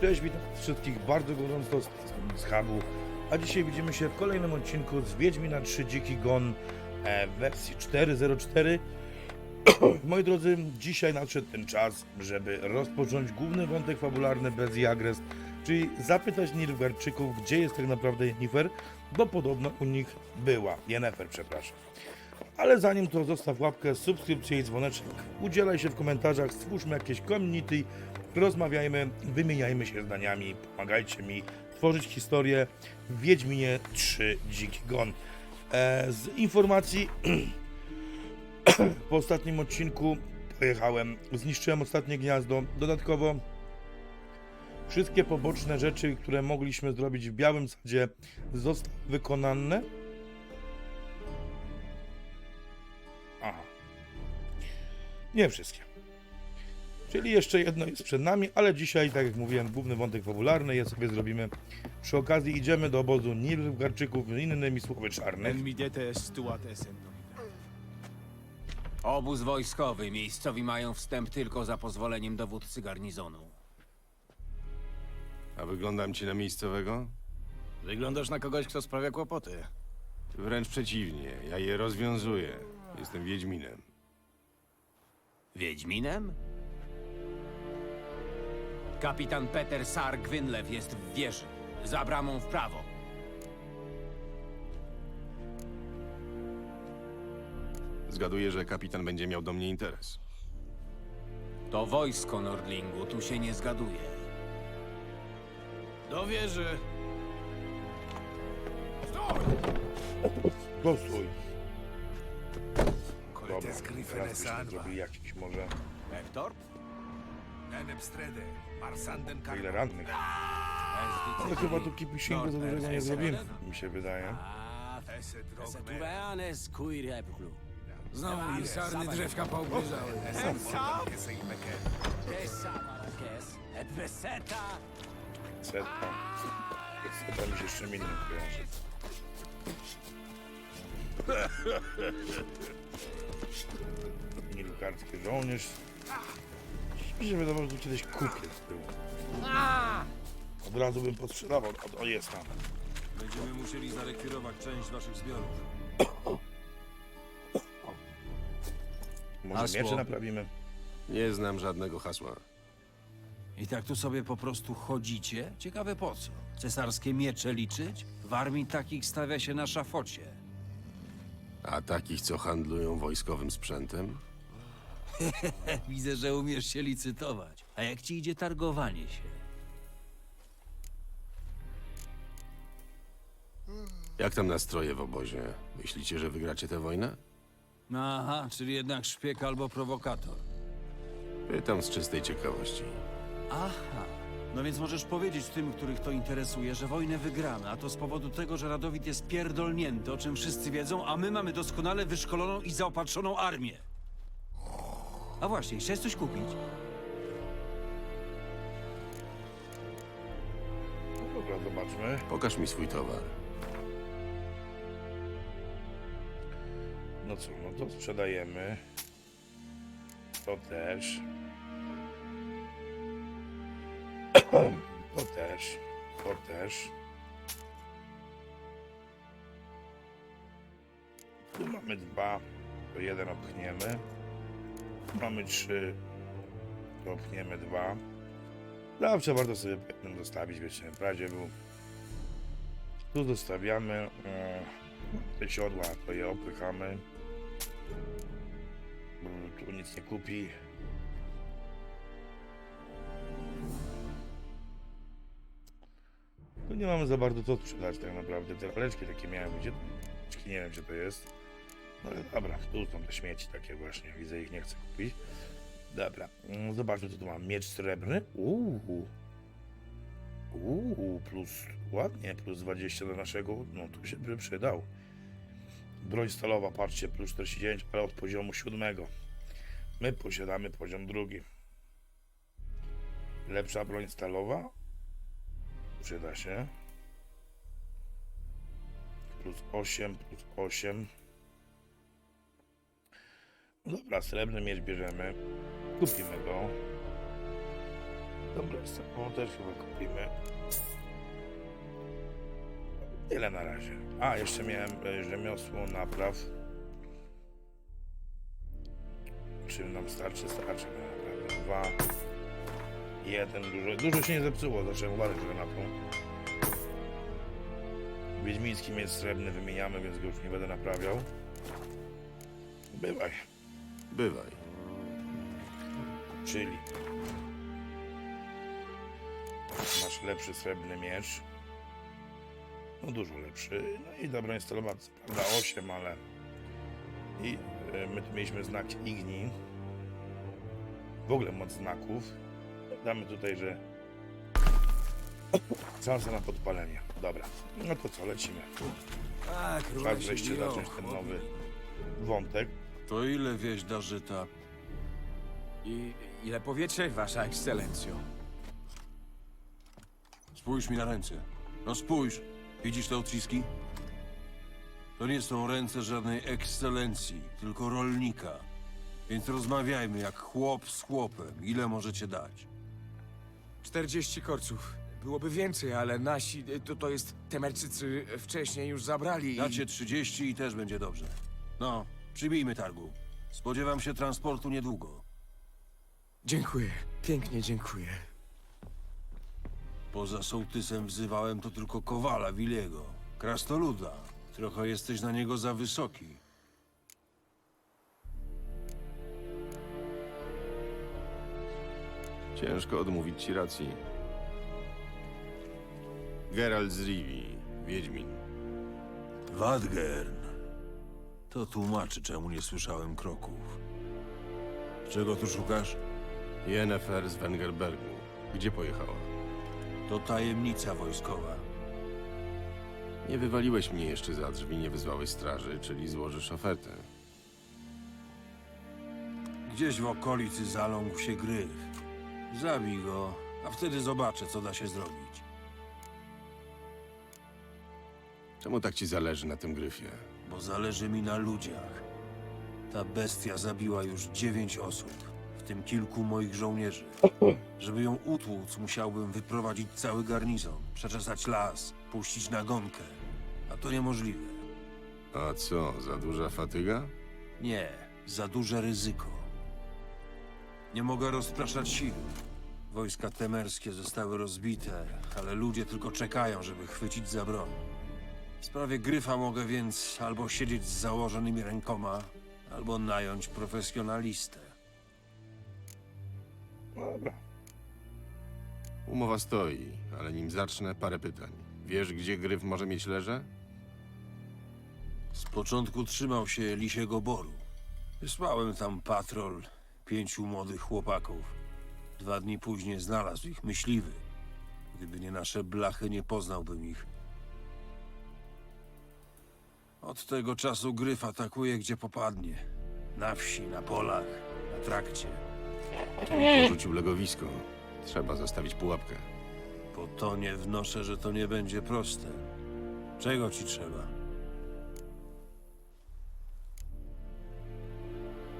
Cześć, witam wszystkich bardzo gorąco z, z hubu. A dzisiaj widzimy się w kolejnym odcinku z Wiedźmina 3 Dziki Gon e, wersji 4.04. Moi drodzy, dzisiaj nadszedł ten czas, żeby rozpocząć główny wątek fabularny bez Jagrest, czyli zapytać Nilfgaardczyków, gdzie jest tak naprawdę Yennefer, bo podobno u nich była. Yennefer, przepraszam. Ale zanim to zostaw łapkę, subskrypcję i dzwoneczek. Udzielaj się w komentarzach, stwórzmy jakieś community, rozmawiajmy, wymieniajmy się zdaniami, pomagajcie mi tworzyć historię w Wiedźminie 3 Dziki Gon. E, z informacji po ostatnim odcinku pojechałem, zniszczyłem ostatnie gniazdo. Dodatkowo wszystkie poboczne rzeczy, które mogliśmy zrobić w Białym Sadzie zostały wykonane. Aha. Nie wszystkie. Czyli jeszcze jedno jest przed nami, ale dzisiaj, tak jak mówiłem, główny wątek fabularny je sobie zrobimy. Przy okazji idziemy do obozu Nilfgaardczyków, innymi słowy czarnych. Obóz wojskowy. Miejscowi mają wstęp tylko za pozwoleniem dowódcy garnizonu. A wyglądam ci na miejscowego? Wyglądasz na kogoś, kto sprawia kłopoty. Wręcz przeciwnie, ja je rozwiązuję. Jestem Wiedźminem. Wiedźminem? Kapitan Peter Sar Gwynlew jest w wieży. Za bramą w prawo. Zgaduję, że kapitan będzie miał do mnie interes. To wojsko Nordlingu, tu się nie zgaduje. Do wieży! Postój. Koletes Dobra, teraz byśmy zrobili jakiś może... Hector? Strede. Ile rannych. Ale chyba tu kipiszingu za dużego nie zrobimy, mi się wydaje. Znowu i sarny drzewka peseta. Setka. Setka mi się czym innym kojarzy. Nilfgaardzki żołnierz. Mi się wydawało, że tu kiedyś kupiec był. Od razu bym postrzelował. O, o jest tam. Będziemy musieli zarekwirować część waszych zbiorów. Może Hasło. miecze naprawimy? Nie znam żadnego hasła. I tak tu sobie po prostu chodzicie? Ciekawe po co? Cesarskie miecze liczyć? W armii takich stawia się na szafocie. A takich, co handlują wojskowym sprzętem? Widzę, że umiesz się licytować. A jak ci idzie targowanie się? Jak tam nastroje w obozie? Myślicie, że wygracie tę wojnę? Aha, czyli jednak szpieg albo prowokator. Pytam z czystej ciekawości. Aha. No więc możesz powiedzieć tym, których to interesuje, że wojnę wygramy, a to z powodu tego, że Radowid jest pierdolnięty, o czym wszyscy wiedzą, a my mamy doskonale wyszkoloną i zaopatrzoną armię. A właśnie, chciałeś coś kupić? No dobra, zobaczmy. Pokaż mi swój towar. No co, no to sprzedajemy. To też. To też. To też. Tu mamy dwa, to jeden opchniemy. Mamy trzy, to opchniemy dwa. Zawsze warto sobie jednym zostawić, wiecie, w razie był. Tu zostawiamy. e, te siodła, to je opychamy. Bo tu nic nie kupi. Tu nie mamy za bardzo co sprzedać tak naprawdę. Te laleczki takie miałem, gdzie nie wiem gdzie to jest. No dobra, tu są te śmieci takie właśnie, widzę ich nie chcę kupić. Dobra, mm, zobaczmy co tu mam. Miecz srebrny. Uuu. Uuu, plus ładnie, plus 20 do naszego, no tu się by przydał. Broń stalowa, patrzcie, plus 49, ale od poziomu siódmego. My posiadamy poziom drugi. Lepsza broń stalowa? Przyda się. Plus 8, plus 8. Dobra, srebrny miecz bierzemy. Kupimy go. Dobra, no też chyba kupimy. Tyle na razie. A, jeszcze miałem e, rzemiosło napraw. Czy nam starczy? Starczy naprawdę. Dwa. Jeden. Dużo, dużo się nie zepsuło. Zacząłem uważać że na to. Wiedźmiński miecz srebrny wymieniamy, więc go już nie będę naprawiał. Bywaj. Bywaj. Czyli masz lepszy srebrny miecz. No dużo lepszy. No i dobra instalowacja. Prawda 8, ale i e, my tu mieliśmy znak Igni. W ogóle moc znaków. Damy tutaj, że szansa na podpalenie. Dobra. No to co, lecimy. A, Czas króle się wreszcie zacząć ten nowy wątek. To ile wieś da żyta? I ile powiecie, wasza ekscelencjo? Spójrz mi na ręce. No spójrz. Widzisz te odciski? To nie są ręce żadnej ekscelencji, tylko rolnika. Więc rozmawiajmy jak chłop z chłopem. Ile możecie dać? 40 korców. Byłoby więcej, ale nasi, to, to jest, Temerczycy wcześniej już zabrali i... Dacie 30 i też będzie dobrze. No, przybijmy targu. Spodziewam się transportu niedługo. Dziękuję, pięknie dziękuję. Poza sołtysem wzywałem to tylko Kowala Wiliego. Krastoluda. Trochę jesteś na niego za wysoki. Ciężko odmówić ci racji. Geralt z Rivii, Wiedźmin. Wadgern. To tłumaczy, czemu nie słyszałem kroków. Czego tu szukasz? Yennefer z Wengerbergu. Gdzie pojechała? To tajemnica wojskowa. Nie wywaliłeś mnie jeszcze za drzwi, nie wyzwałeś straży, czyli złożysz ofertę. Gdzieś w okolicy zaląkł się gryf. Zabij go, a wtedy zobaczę, co da się zrobić. Czemu tak ci zależy na tym gryfie? Bo zależy mi na ludziach. Ta bestia zabiła już dziewięć osób, w tym kilku moich żołnierzy. Żeby ją utłuc, musiałbym wyprowadzić cały garnizon, przeczesać las, puścić nagonkę. A to niemożliwe. A co, za duża fatyga? Nie, za duże ryzyko. Nie mogę rozpraszać sił. Wojska temerskie zostały rozbite, ale ludzie tylko czekają, żeby chwycić za broń. W sprawie gryfa mogę więc albo siedzieć z założonymi rękoma, albo nająć profesjonalistę. Dobra. Umowa stoi, ale nim zacznę, parę pytań. Wiesz, gdzie gryf może mieć leże? Z początku trzymał się Lisiego Boru. Wysłałem tam patrol pięciu młodych chłopaków. Dwa dni później znalazł ich myśliwy. Gdyby nie nasze blachy, nie poznałbym ich. Od tego czasu gryf atakuje, gdzie popadnie. Na wsi, na polach, na trakcie. Porzucił legowisko. Trzeba zastawić pułapkę. Po to nie wnoszę, że to nie będzie proste. Czego ci trzeba?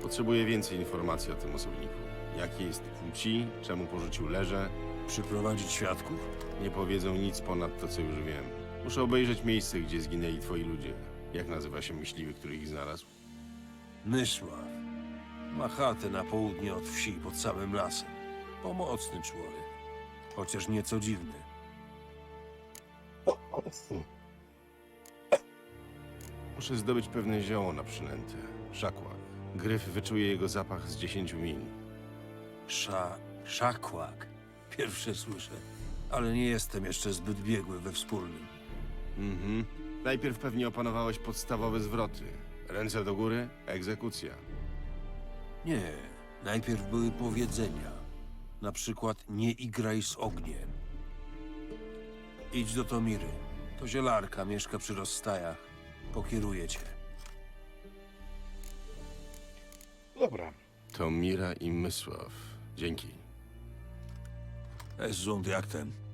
Potrzebuję więcej informacji o tym osobniku. Jakiej jest płci, czemu porzucił leże. Przyprowadzić świadków? Nie powiedzą nic ponad to, co już wiem. Muszę obejrzeć miejsce, gdzie zginęli twoi ludzie. Jak nazywa się myśliwy, który ich znalazł? Mysław. Ma chatę na południe od wsi, pod samym lasem. Pomocny człowiek. Chociaż nieco dziwny. Muszę zdobyć pewne zioło na przynętę. Szakłak. Gryf wyczuje jego zapach z 10 mil. Sza... szakłak. Pierwsze słyszę. Ale nie jestem jeszcze zbyt biegły we wspólnym. Mhm. Najpierw pewnie opanowałeś podstawowe zwroty. Ręce do góry, egzekucja. Nie. Najpierw były powiedzenia. Na przykład nie igraj z ogniem. Idź do Tomiry. To zielarka, mieszka przy rozstajach. Pokieruje cię. Dobra. To Mira i Mysław. Dzięki. Es zund jak ten.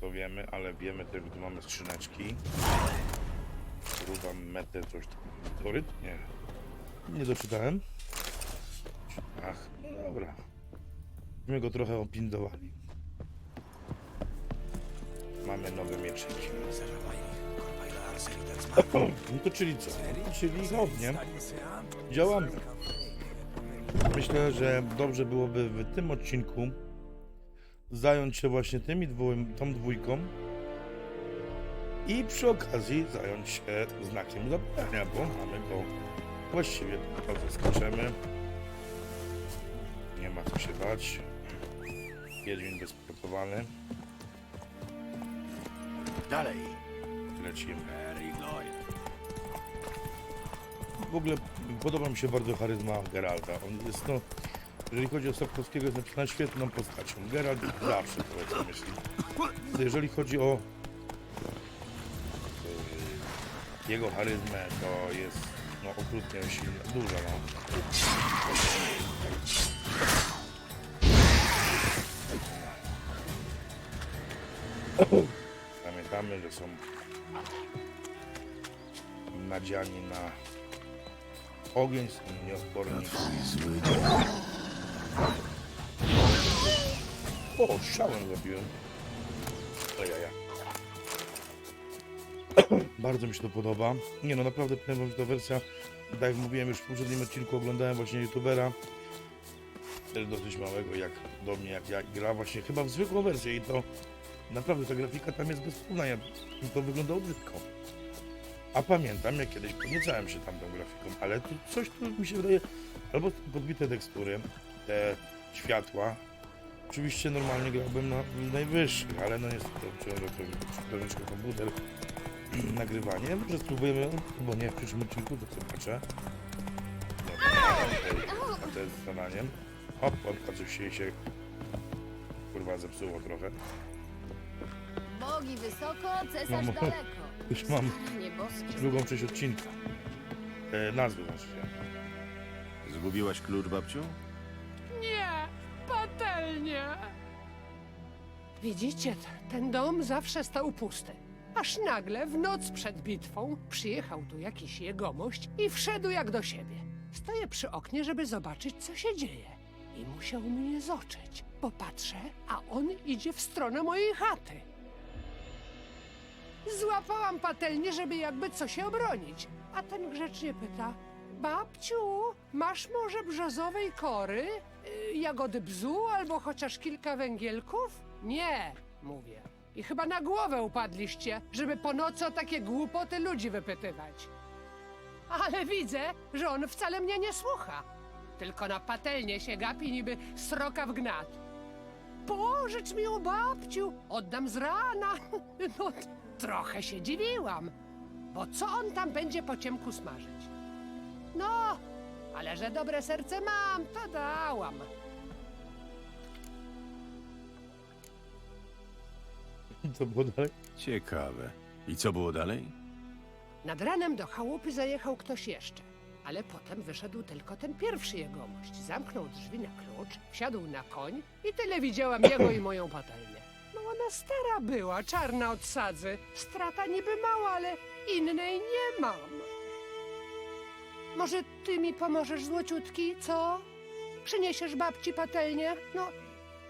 To wiemy, ale wiemy też, gdy mamy skrzyneczki. Gruba metę, coś. Meteoryt? Nie. Nie doczytałem. Ach, no dobra. My go trochę opindowali. Mamy nowe mieczyki. No to czyli co? Czyli chodnie. Działamy. Myślę, że dobrze byłoby w tym odcinku zająć się właśnie tymi tą dwójką i przy okazji zająć się znakiem zapytania, bo mamy go właściwie to zaskoczymy. Nie ma co się bać. Wiedźmin bezpłatowany. Dalej. Lecimy. W ogóle podoba mi się bardzo charyzma Geralta. On jest no, jeżeli chodzi o Sapkowskiego, jest na świetną postacią. Geralt zawsze powiedzmy myśli. Jeżeli chodzi o y, jego charyzmę, to jest no, okrutnie silna, duża. No. Pamiętamy, że są nadziani na ogień, są nieodporni. O, strzałem zabiłem. Ojaja. Bardzo mi się to podoba. Nie no, naprawdę że ta wersja, tak jak mówiłem już w poprzednim odcinku, oglądałem właśnie youtubera, też dosyć małego, jak do mnie, jak ja, gra właśnie chyba w zwykłą wersję i to naprawdę ta grafika tam jest bez porównania. To wyglądało brzydko. A pamiętam, jak kiedyś podniecałem się tamtą grafiką, ale tu coś tu mi się wydaje, albo podbite tekstury, te światła. Oczywiście normalnie grałbym na najwyższych, ale no niestety wciąż troszeczkę komputer nagrywanie. Może spróbujemy, bo nie w przyszłym odcinku, to zobaczę. Dobra, a to jest zadaniem. Hop, a coś się, się kurwa zepsuło trochę. Bogi wysoko, cesarz No, daleko. już mam drugą część odcinka. E, nazwy znaczy się. Zgubiłaś klucz, babciu? Nie, patelnie. Widzicie, ten dom zawsze stał pusty. Aż nagle, w noc przed bitwą, przyjechał tu jakiś jegomość i wszedł jak do siebie. Stoję przy oknie, żeby zobaczyć, co się dzieje. I musiał mnie zoczyć. Popatrzę, a on idzie w stronę mojej chaty. Złapałam patelnię, żeby jakby co się obronić. A ten grzecznie pyta: Babciu, masz może brzozowej kory, y, jagody bzu albo chociaż kilka węgielków? Nie, mówię. I chyba na głowę upadliście, żeby po nocy o takie głupoty ludzi wypytywać. Ale widzę, że on wcale mnie nie słucha. Tylko na patelnię się gapi niby sroka w gnat. Pożycz mi ją, babciu, oddam z rana. No, trochę się dziwiłam, bo co on tam będzie po ciemku smażyć? No, ale że dobre serce mam, to dałam. Co było dalej? Ciekawe. I co było dalej? Nad ranem do chałupy zajechał ktoś jeszcze, ale potem wyszedł tylko ten pierwszy jegomość. Zamknął drzwi na klucz, wsiadł na koń i tyle widziałam jego i moją patelnię. No ona stara była, czarna od sadzy. Strata niby mała, ale innej nie mam. Może ty mi pomożesz, złociutki, co? Przyniesiesz babci patelnię? No,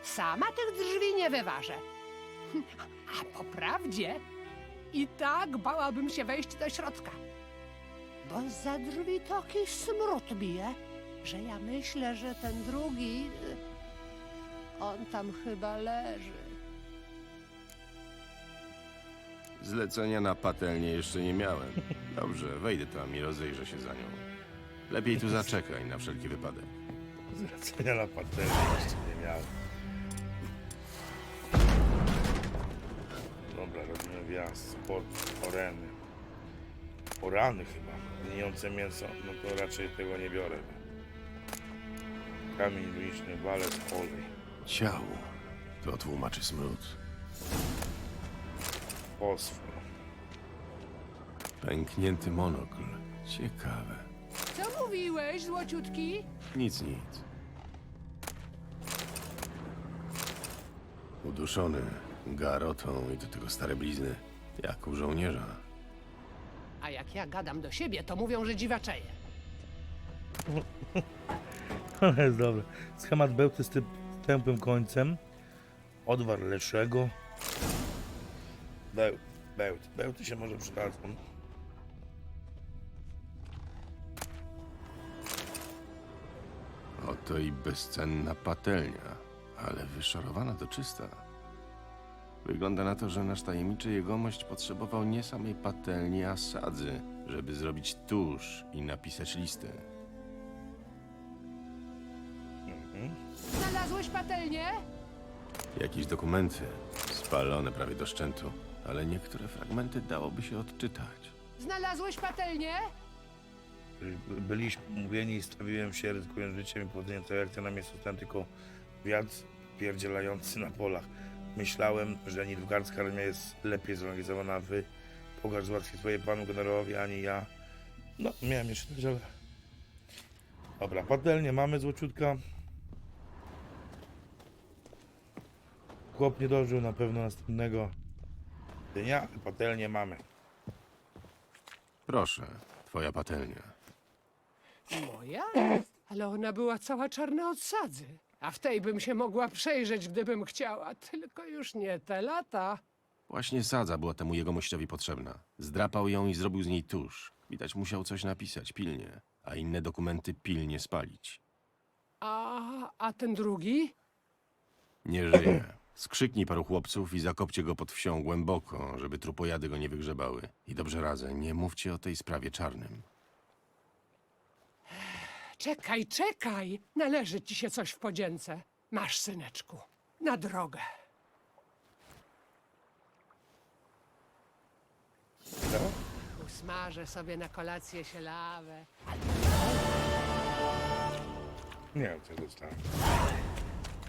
sama tych drzwi nie wyważę. A po prawdzie, i tak bałabym się wejść do środka. Bo za drzwi taki smród bije, że ja myślę, że ten drugi. On tam chyba leży. Zlecenia na patelnię jeszcze nie miałem. Dobrze, wejdę tam i rozejrzę się za nią. Lepiej tu zaczekaj na wszelki wypadek. Zlecenia na patelnię jeszcze nie miałem. Dobra, robimy wjazd. Sport, oreny. Orany chyba. Gnijące mięso. No to raczej tego nie biorę. Kamień liczny, walec, olej. Ciało. To tłumaczy smród. Fosfor. Pęknięty monokl. Ciekawe. Co mówiłeś, złociutki? Nic, nic. Uduszony garotą i do tego stare blizny, jak u żołnierza. A jak ja gadam do siebie, to mówią, że dziwaczeję. To jest dobre. Schemat bełty z tym tępym końcem. Odwar lepszego. Bełt, bełt. Bełty się może przydadzą. Oto i bezcenna patelnia, ale wyszorowana do czysta. Wygląda na to, że nasz tajemniczy jegomość potrzebował nie samej patelni, a sadzy, żeby zrobić tusz i napisać listy. Znalazłeś patelnię? Jakieś dokumenty, spalone prawie do szczętu, ale niektóre fragmenty dałoby się odczytać. Znalazłeś patelnię? By- Byliśmy umówieni stawiłem się, ryzykując życiem i powodzeniem całej akcji na miejscu stałem tylko wiatr pierdzielający na polach. Myślałem, że nilfgaardzka armia jest lepiej zorganizowana, wy Pogarz załatwi swoje panu generałowi, ani ja. No, miałem jeszcze też, ale... Dobra, patelnię mamy złociutka. Chłop nie dożył na pewno następnego dnia, patelnię mamy. Proszę, twoja patelnia. Moja? Ale ona była cała czarna od sadzy. A w tej bym się mogła przejrzeć, gdybym chciała. Tylko już nie te lata. Właśnie sadza była temu jegomościowi potrzebna. Zdrapał ją i zrobił z niej tusz. Widać musiał coś napisać pilnie, a inne dokumenty pilnie spalić. A, a ten drugi? Nie żyje. Skrzyknij paru chłopców i zakopcie go pod wsią głęboko, żeby trupojady go nie wygrzebały. I dobrze radzę, nie mówcie o tej sprawie czarnym. Czekaj, czekaj! Należy ci się coś w podzięce. Masz, syneczku, na drogę. Co? Usmażę sobie na kolację sielawę. Nie wiem, co dostałem.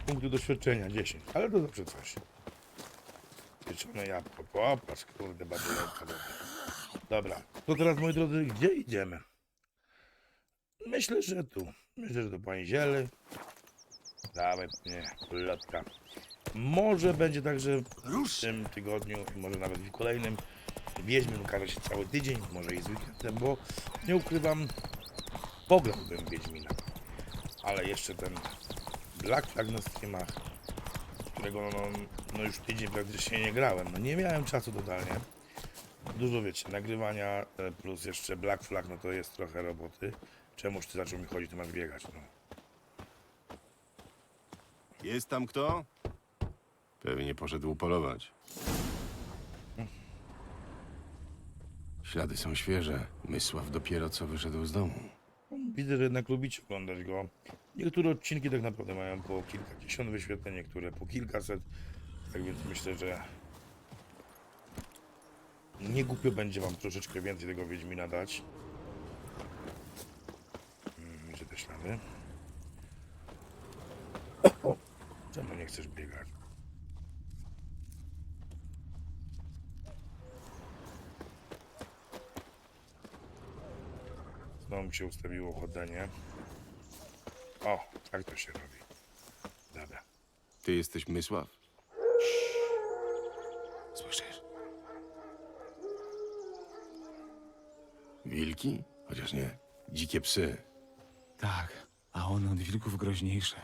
Punktu doświadczenia 10, ale to zawsze coś. Pieczone jabłko, popatrz, kurde. Dobra. dobra, to teraz, moi drodzy, gdzie idziemy? Myślę, że tu. Myślę, że do pani Ziele. Dawaj, nie, lotka. Może będzie także w tym tygodniu, i może nawet w kolejnym. Wiedźmin ukaże się cały tydzień, może i z weekendem, bo nie ukrywam, pograłbym Wiedźmina ale jeszcze ten Black Flag na streamach, którego no, no już tydzień praktycznie nie grałem, no nie miałem czasu totalnie. Dużo wiecie, nagrywania e, plus jeszcze Black Flag, no to jest trochę roboty. Czemuż ty zaczął mi chodzić, to masz biegać, no. Jest tam kto? Pewnie poszedł polować. Ślady są świeże. Mysław dopiero co wyszedł z domu. Widzę, że jednak lubicie oglądać go. Niektóre odcinki tak naprawdę mają po kilkadziesiąt wyświetleń, niektóre po kilkaset. Tak więc myślę, że nie głupio będzie wam troszeczkę więcej tego Wiedźmina dać. Ślady? Czemu nie chcesz biegać? Znowu mi się ustawiło chodzenie. O, tak to się robi. Dobra. Ty jesteś Mysław? Słyszysz? Wilki? Chociaż nie. Dzikie psy. Tak, a one od wilków groźniejsze.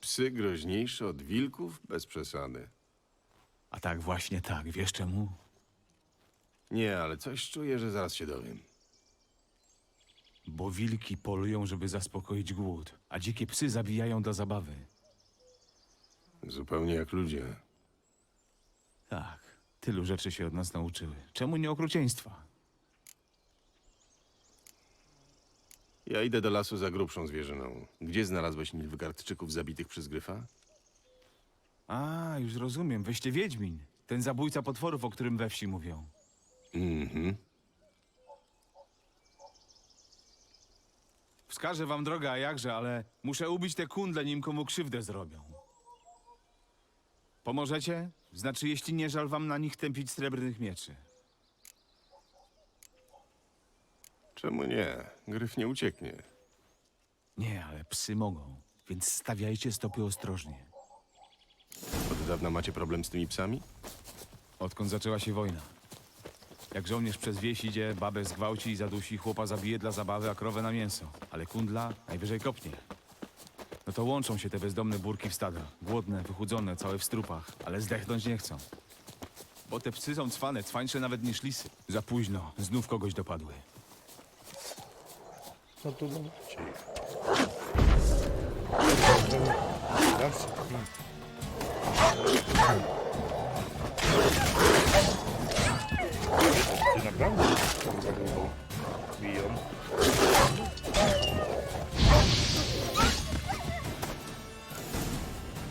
Psy groźniejsze od wilków? Bez przesady. A tak, właśnie tak. Wiesz czemu? Nie, ale coś czuję, że zaraz się dowiem. Bo wilki polują, żeby zaspokoić głód, a dzikie psy zabijają do zabawy. Zupełnie jak ludzie. Tak, tylu rzeczy się od nas nauczyły. Czemu nie okrucieństwa? Ja idę do lasu za grubszą zwierzyną. Gdzie znalazłeś Nilfgaardczyków zabitych przez Gryfa? A, już rozumiem. Weźcie Wiedźmin. Ten zabójca potworów, o którym we wsi mówią. Mhm. Wskażę wam drogę, a jakże, ale muszę ubić te kundle, nim komu krzywdę zrobią. Pomożecie? Znaczy, jeśli nie żal wam na nich tępić srebrnych mieczy. Czemu nie? Gryf nie ucieknie. Nie, ale psy mogą, więc stawiajcie stopy ostrożnie. Od dawna macie problem z tymi psami? Odkąd zaczęła się wojna. Jak żołnierz przez wieś idzie, babę zgwałci i zadusi, chłopa zabije dla zabawy, a krowę na mięso. Ale kundla najwyżej kopnie. No to łączą się te bezdomne burki w stada. Głodne, wychudzone, całe w strupach, ale zdechnąć nie chcą. Bo te psy są cwane, cwańsze nawet niż lisy. Za późno, znów kogoś dopadły. No to zobaczcie. Zawsze taki... Ty naprawdę kurwa długo biją.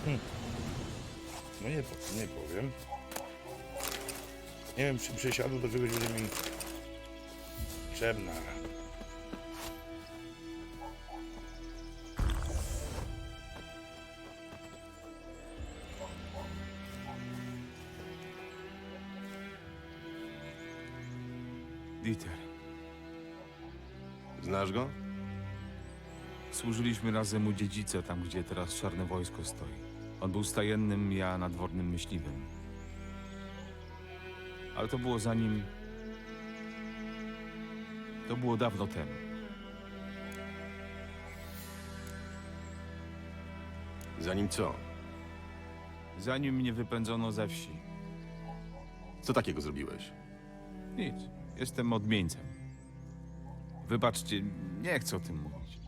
Hmm. No nie, nie powiem. Nie wiem, czy przesiadł do czegoś będzie mi potrzebna. Dieter, Znasz go? służyliśmy razem u dziedzica, tam gdzie teraz czarne wojsko stoi. On był stajennym, ja nadwornym myśliwym. Ale to było zanim... To było dawno temu. Zanim co? Zanim mnie wypędzono ze wsi. Co takiego zrobiłeś? Nic. Jestem odmieńcem. Wybaczcie, nie chcę o tym mówić.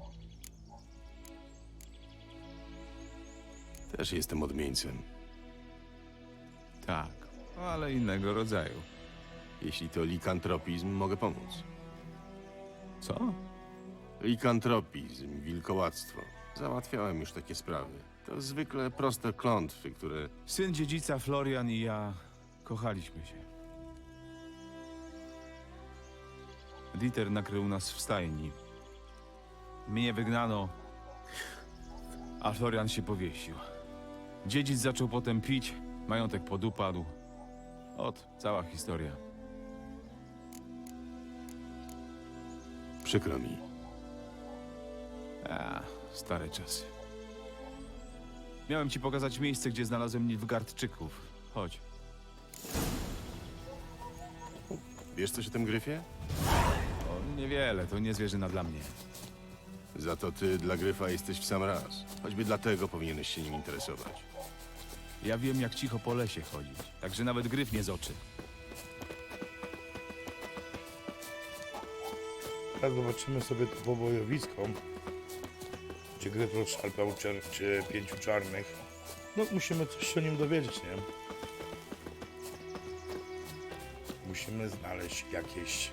Też jestem odmieńcem. Tak, ale innego rodzaju. Jeśli to likantropizm, mogę pomóc. Co? Likantropizm, wilkołactwo. Załatwiałem już takie sprawy. To zwykle proste klątwy, które Syn dziedzica Florian i ja kochaliśmy się. Dieter nakrył nas w stajni. Mnie wygnano, a Florian się powiesił. Dziedzic zaczął potem pić, majątek podupadł. Ot, cała historia. przykro mi. A, stare czasy. Miałem ci pokazać miejsce, gdzie znalazłem Nilfgaardczyków. Chodź. Wiesz coś o tym gryfie? Niewiele, to nie zwierzyna dla mnie. Za to ty dla gryfa jesteś w sam raz. Choćby dlatego powinieneś się nim interesować. Ja wiem, jak cicho po lesie chodzić, także nawet gryf nie z oczy. Teraz zobaczymy sobie to pobojowisko, gdzie Gryf rozszarpał czer- czy pięciu czarnych. No, musimy coś się o nim dowiedzieć, nie? Musimy znaleźć jakieś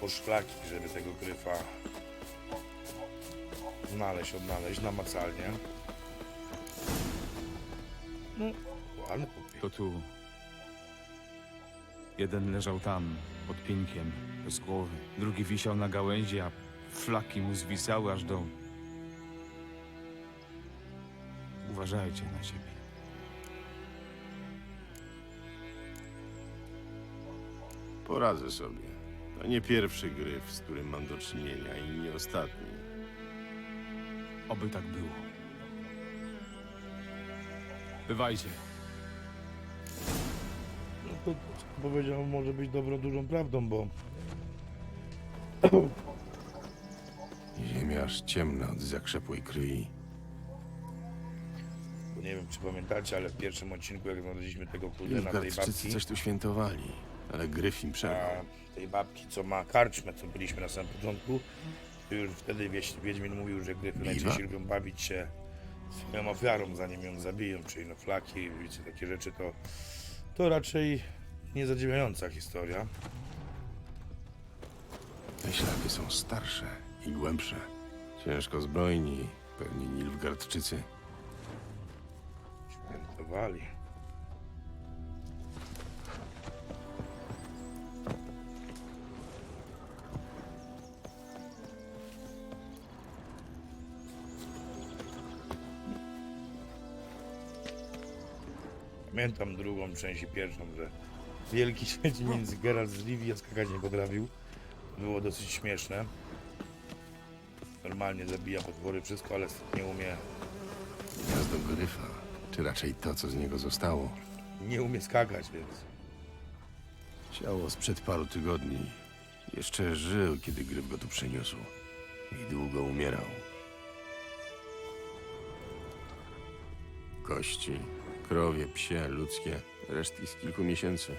poszlaki, żeby tego Gryfa znaleźć, odnaleźć namacalnie. No, ładny. To tu. Jeden leżał tam, pod pinkiem, bez głowy. Drugi wisiał na gałęzi, a flaki mu zwisały aż do... Uważajcie na siebie. Poradzę sobie. To nie pierwszy gryf, z którym mam do czynienia i nie ostatni. Oby tak było. Bywajcie. No to, co powiedział, może być dobrą, dużą prawdą, bo Ziemia aż ciemna od zakrzepłej kryi. Bo nie wiem, czy pamiętacie, ale w pierwszym odcinku, jak znaleźliśmy tego kuzena tej babki, coś tu świętowali, ale gryf im przerwał. a tej babki, co ma karczmę, co byliśmy na samym początku, to już wtedy wieś, Wiedźmin mówił, że gryfy najczęściej lubią bawić się swoją ofiarą, zanim ją zabiją, czyli no flaki, wiecie, takie rzeczy, to, to raczej niezadziwiająca historia. Te ślady są starsze i głębsze. Ciężko zbrojni, pewnie Nilfgaardczycy. Świętowali. Pamiętam drugą część i pierwszą, że wielki siedzi między Geralt z Rivi, a skakać nie potrafił. Było dosyć śmieszne. Normalnie zabija potwory, wszystko, ale nie umie Gniazdo gryfa, czy raczej to, co z niego zostało. nie umie skakać, więc Ciało sprzed paru tygodni. Jeszcze żył, kiedy Gryf go tu przeniósł. I długo umierał. Kości, krowie, psie, ludzkie, resztki z kilku miesięcy.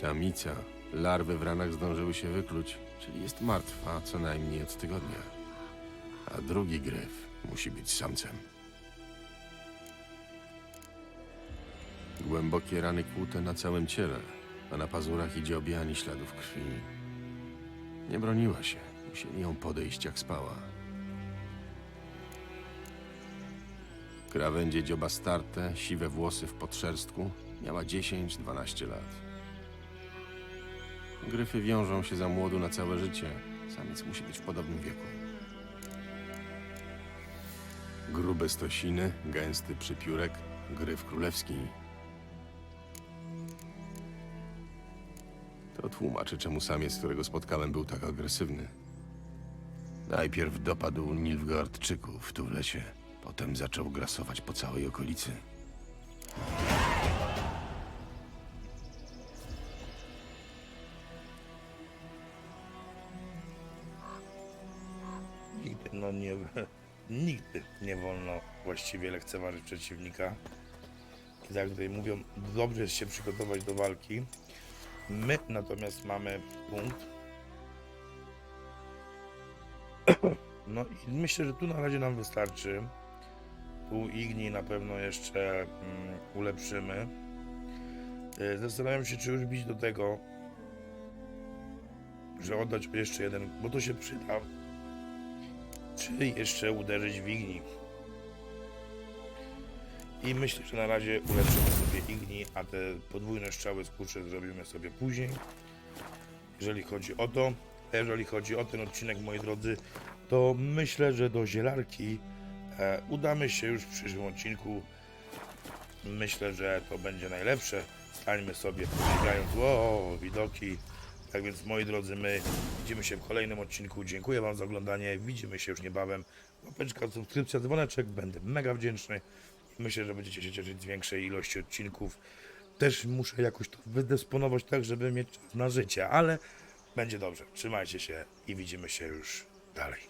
Samica. Larwy w ranach zdążyły się wykluć, czyli jest martwa co najmniej od tygodnia. A drugi gryf musi być samcem. Głębokie rany kłute na całym ciele, a na pazurach idzie objanie śladów krwi. Nie broniła się. Musieli ją podejść jak spała. Krawędzie dzioba starte, siwe włosy w podszerstku. Miała 10-12 lat. Gryfy wiążą się za młodu na całe życie. Samiec musi być w podobnym wieku. Grube stosiny, gęsty przypiórek, gryf królewski. To tłumaczy, czemu samiec, którego spotkałem, był tak agresywny. Najpierw dopadł Nilfgaardczyków tu w lesie, potem zaczął grasować po całej okolicy. nigdy, no nie, nigdy nie wolno właściwie lekceważyć przeciwnika. Tak jak tutaj mówią, dobrze jest się przygotować do walki. My natomiast mamy punkt. No i myślę, że tu na razie nam wystarczy. Tu Igni na pewno jeszcze mm, ulepszymy. E, Zastanawiam się, czy już bić do tego, że oddać jeszcze jeden, bo to się przyda. Czy jeszcze uderzyć w Igni. I myślę, że na razie ulepszymy a te podwójne strzały z zrobimy sobie później. Jeżeli chodzi o to, jeżeli chodzi o ten odcinek, moi drodzy, to myślę, że do zielarki e, udamy się już w przyszłym odcinku. Myślę, że to będzie najlepsze. Stańmy sobie pobiegając, o, widoki. Tak więc, moi drodzy, my widzimy się w kolejnym odcinku. Dziękuję Wam za oglądanie. Widzimy się już niebawem. Łapeczka, subskrypcja, dzwoneczek. Będę mega wdzięczny. Myślę, że będziecie się cieszyć z większej ilości odcinków. Też muszę jakoś to wydysponować tak, żeby mieć czas na życie, ale będzie dobrze. Trzymajcie się i widzimy się już dalej.